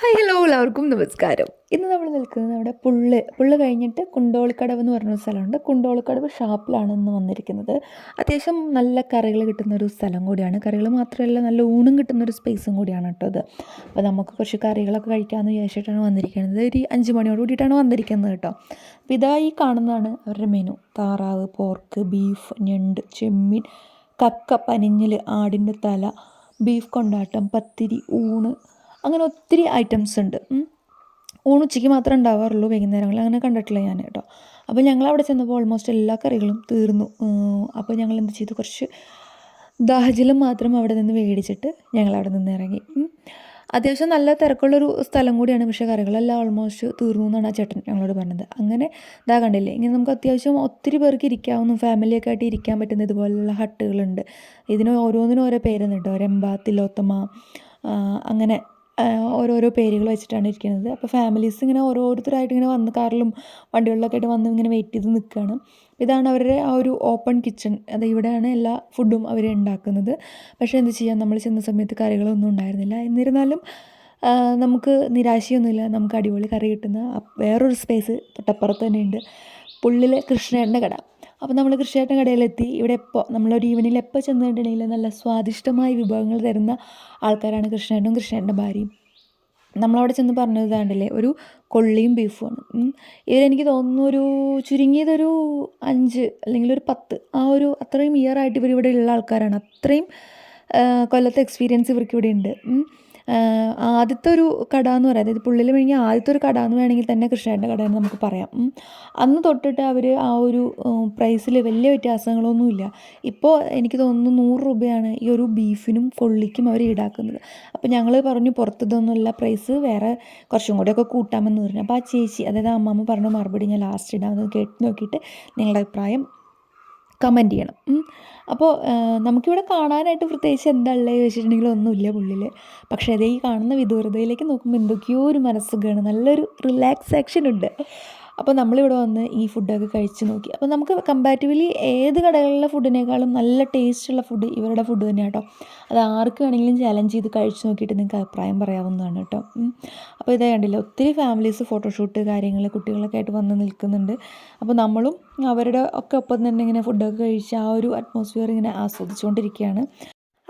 Hi hello എല്ലാവർക്കും നമസ്കാരം. ഇന്ന് നമ്മൾ നിൽക്കുന്നത് നമ്മുടെ പുള്ള്. പുള്ള് കഴിഞ്ഞിട്ട് കുണ്ടോളിക്കടവ് എന്ന് പറഞ്ഞൊരു സ്ഥലമുണ്ട്. കുണ്ടോളിക്കടവ് ഷാപ്പിലാണ് ഇന്ന് വന്നിരിക്കുന്നത്. അത്യാവശ്യം നല്ല കറികൾ കിട്ടുന്ന ഒരു സ്ഥലം കൂടിയാണ്. കറികൾ മാത്രമല്ല നല്ല ഊണും കിട്ടുന്ന ഒരു സ്പേസും കൂടിയാണ് കേട്ടോ അത് അപ്പോൾ നമുക്ക് കുറച്ച് കറികളൊക്കെ കഴിക്കാമെന്ന് വിചാരിച്ചിട്ടാണ് വന്നിരിക്കുന്നത്. ഒരു അഞ്ച് മണിയോട് കൂടിയിട്ടാണ് വന്നിരിക്കുന്നത് കേട്ടോ. അപ്പോൾ ഇതാ ഈ കാണുന്നതാണ് അവരുടെ മെനു. താറാവ് പോർക്ക് ബീഫ് ഞണ്ട് ചെമ്മീൻ കക്ക പനിഞ്ഞിൽ ആടിന്റെ തല ബീഫ് കൊണ്ടാട്ടം പത്തിരി ഊണ് അങ്ങനെ ഒത്തിരി ഐറ്റംസ് ഉണ്ട്. ഊണുച്ചയ്ക്ക് മാത്രമേ ഉണ്ടാവാറുള്ളൂ വൈകുന്നേരങ്ങളിൽ അങ്ങനെ കണ്ടിട്ടില്ല ഞാൻ കേട്ടോ. അപ്പോൾ ഞങ്ങൾ അവിടെ ചെന്നപ്പോൾ ഓൾമോസ്റ്റ് എല്ലാ കറികളും തീർന്നു. അപ്പോൾ ഞങ്ങൾ എന്ത് ചെയ്തു? കുറച്ച് ദാഹജലം മാത്രം അവിടെ നിന്ന് മേടിച്ചിട്ട് ഞങ്ങൾ അവിടെ നിന്ന് ഇറങ്ങി. അത്യാവശ്യം നല്ല തിരക്കുള്ളൊരു സ്ഥലം കൂടിയാണ് പക്ഷേ കറികളെല്ലാം ഓൾമോസ്റ്റ് തീർന്നു എന്നാണ് ആ ചേട്ടൻ ഞങ്ങളോട് പറഞ്ഞത്. അങ്ങനെ ഇതാ കണ്ടില്ലേ ഇങ്ങനെ നമുക്ക് അത്യാവശ്യം ഒത്തിരി പേർക്ക് ഇരിക്കാവുന്ന ഫാമിലിയൊക്കെ ആയിട്ട് ഇരിക്കാൻ പറ്റുന്ന ഇതുപോലെയുള്ള ഹട്ടുകളുണ്ട്. ഇതിന് ഓരോന്നിനും ഓരോ പേരുന്നുണ്ട് കേട്ടോ. തിലോത്തമ അങ്ങനെ ഓരോരോ പേരുകൾ വെച്ചിട്ടാണ് ഇരിക്കുന്നത്. അപ്പോൾ ഫാമിലീസ് ഇങ്ങനെ ഓരോരുത്തരായിട്ട് ഇങ്ങനെ വന്ന് കാറിലും വണ്ടികളിലൊക്കെ ആയിട്ട് വന്ന് ഇങ്ങനെ വെയിറ്റ് ചെയ്ത് നിൽക്കുകയാണ് ഇതാണ് അവരുടെ ആ ഒരു ഓപ്പൺ കിച്ചൺ അത് ഇവിടെയാണ് എല്ലാ ഫുഡും അവർ ഉണ്ടാക്കുന്നത്. പക്ഷേ എന്ത് ചെയ്യാം? നമ്മൾ ചെന്ന സമയത്ത് കറികളൊന്നും ഉണ്ടായിരുന്നില്ല. എന്നിരുന്നാലും നമുക്ക് നിരാശയൊന്നുമില്ല. നമുക്ക് അടിപൊളി കറി കിട്ടുന്ന വേറൊരു സ്പേസ് തൊട്ടപ്പുറത്ത് തന്നെയുണ്ട്. പുള്ളിലെ കൃഷ്ണേട്ടന്റെ കട. അപ്പോൾ നമ്മൾ കൃഷിയേട്ടൻ കടയിലെത്തി. ഇവിടെ എപ്പോൾ നമ്മളൊരു ഈവനിൽ എപ്പോൾ ചെന്നിട്ടുണ്ടെങ്കിൽ നല്ല സ്വാദിഷ്ടമായ വിഭവങ്ങൾ തരുന്ന ആൾക്കാരാണ് കൃഷ്ണേട്ടനും കൃഷ്ണേട്ടന്റെ ഭാര്യയും. നമ്മളവിടെ ചെന്ന് പറഞ്ഞത് ഇതാണ്ടല്ലേ ഒരു കൊള്ളിയും ബീഫുമാണ് ഇതിലെനിക്ക് തോന്നുന്നു ഒരു ചുരുങ്ങിയതൊരു അഞ്ച് അല്ലെങ്കിൽ ഒരു പത്ത് ആ ഒരു അത്രയും ഇയർ ആയിട്ട് ഇവർ ഇവിടെ ഉള്ള ആൾക്കാരാണ്. അത്രയും കൊല്ലത്തെ എക്സ്പീരിയൻസ് ഇവർക്ക് ഇവിടെ ഉണ്ട്. ആദ്യത്തെ ഒരു കട എന്ന് പറയുന്നത് അതായത് പുള്ളിൽ കഴിഞ്ഞ ആദ്യത്തെ ഒരു കട എന്ന് വേണമെങ്കിൽ തന്നെ കൃഷ്ണേട്ടന്റെ കട എന്ന് നമുക്ക് പറയാം. അന്ന് തൊട്ടിട്ട് അവർ ആ ഒരു പ്രൈസിൽ വലിയ വ്യത്യാസങ്ങളൊന്നുമില്ല. ഇപ്പോൾ എനിക്ക് തോന്നുന്നു നൂറ് രൂപയാണ് ഈ ഒരു ബീഫിനും കൊള്ളിക്കും അവർ ഈടാക്കുന്നത്. അപ്പോൾ ഞങ്ങൾ പറഞ്ഞു പുറത്തതൊന്നുമല്ല പ്രൈസ് വേറെ കുറച്ചും കൂടെയൊക്കെ കൂട്ടാമെന്ന് പറഞ്ഞു. അപ്പോൾ ആ ചേച്ചി അതായത് അമ്മമ്മ പറഞ്ഞ മറുപടി ഞാൻ ലാസ്റ്റ് ഇടാമെന്ന് കേട്ട് നോക്കിയിട്ട് നിങ്ങളുടെ അഭിപ്രായം കമന്റ് ചെയ്യണം. അപ്പോൾ നമുക്കിവിടെ കാണാനായിട്ട് പ്രത്യേകിച്ച് എന്താ ഉള്ളത് ചോദിച്ചിട്ടുണ്ടെങ്കിൽ ഒന്നുമില്ല പുള്ളിൽ പക്ഷേ അതേ ഈ കാണുന്ന വിദൂരതയിലേക്ക് നോക്കുമ്പോൾ എന്തൊക്കെയോ ഒരു മനസ്സുഖമാണ് നല്ലൊരു റിലാക്സാക്ഷൻ ഉണ്ട് അപ്പോൾ നമ്മളിവിടെ വന്ന് ഈ ഫുഡൊക്കെ കഴിച്ച് നോക്കി. അപ്പോൾ നമുക്ക് കമ്പാരിറ്റീവ്ലി ഏത് കടകളിലെ ഫുഡിനേക്കാളും നല്ല ടേസ്റ്റുള്ള ഫുഡ് ഇവരുടെ ഫുഡ് തന്നെയാണ് കേട്ടോ അത് ആർക്ക് വേണമെങ്കിലും ചലഞ്ച് ചെയ്ത് കഴിച്ച് നോക്കിയിട്ട് നിങ്ങൾക്ക് അഭിപ്രായം പറയാവുന്നതാണ് കേട്ടോ അപ്പോൾ ഇതേ കണ്ടില്ല ഒത്തിരി ഫാമിലീസ് ഫോട്ടോഷൂട്ട് കാര്യങ്ങൾ കുട്ടികളൊക്കെ ആയിട്ട് വന്ന് നിൽക്കുന്നുണ്ട്. അപ്പോൾ നമ്മളും അവരുടെ ഒക്കെ ഒപ്പം തന്നെ ഇങ്ങനെ ഫുഡൊക്കെ കഴിച്ച് ആ ഒരു അറ്റ്മോസ്ഫിയർ ഇങ്ങനെ ആസ്വദിച്ചുകൊണ്ടിരിക്കുകയാണ്.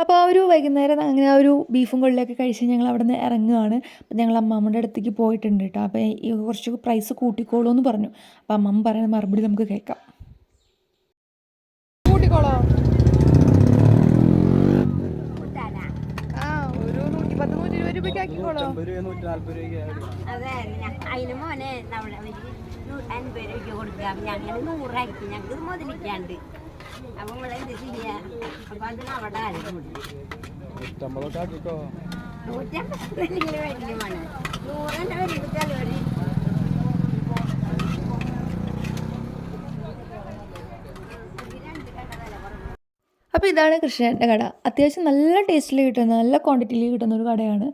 അപ്പോൾ ആ ഒരു വൈകുന്നേരം അങ്ങനെ ആ ഒരു ബീഫും കൊള്ളിയൊക്കെ കഴിച്ച് ഞങ്ങൾ അവിടെ നിന്ന് ഇറങ്ങുകയാണ് അപ്പോൾ ഞങ്ങൾ അമ്മാമ്മയുടെ അടുത്തേക്ക് പോയിട്ടുണ്ട് കേട്ടോ അപ്പോൾ ഈ കുറച്ച് പ്രൈസ് കൂട്ടിക്കോളൂ എന്ന് പറഞ്ഞു. അപ്പോൾ അമ്മമ്മ പറയുന്ന മറുപടി നമുക്ക് കേൾക്കാം. കൂട്ടിക്കോളോ? അതിന് മോനെ നമ്മളെ അൻപത് കൊടുക്കാം ഞങ്ങൾ നൂറാക്കി ഞങ്ങൾക്ക് മുതലിക്കാണ്ട്. അപ്പൊ നമ്മളെന്ത് ചെയ്യാ? അപ്പൊ അതിന് അവിടെ അപ്പോൾ ഇതാണ് കൃഷ്ണേട്ടന്റെ കട. അത്യാവശ്യം നല്ല ടേസ്റ്റിൽ കിട്ടുന്ന നല്ല ക്വാണ്ടിറ്റിയിൽ കിട്ടുന്ന ഒരു കടയാണ്.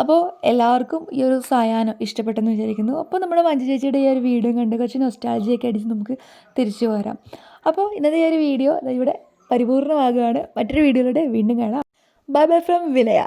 അപ്പോൾ എല്ലാവർക്കും ഈ ഒരു സായാഹ്നം ഇഷ്ടപ്പെട്ടെന്ന് വിചാരിക്കുന്നു. അപ്പോൾ നമ്മുടെ മഞ്ജു ചേച്ചിയുടെ ഈ ഒരു വീഡിയോ കണ്ട് കുറച്ച് നൊസ്റ്റാൾജിയൊക്കെ അടിച്ച് നമുക്ക് തിരിച്ചു പോരാം അപ്പോൾ ഇന്നത്തെ ഈ ഒരു വീഡിയോ ഇവിടെ പരിപൂർണമാകുകയാണ് മറ്റൊരു വീഡിയോയിലൂടെ വീണ്ടും കാണാം. Bye bye from വിലയ.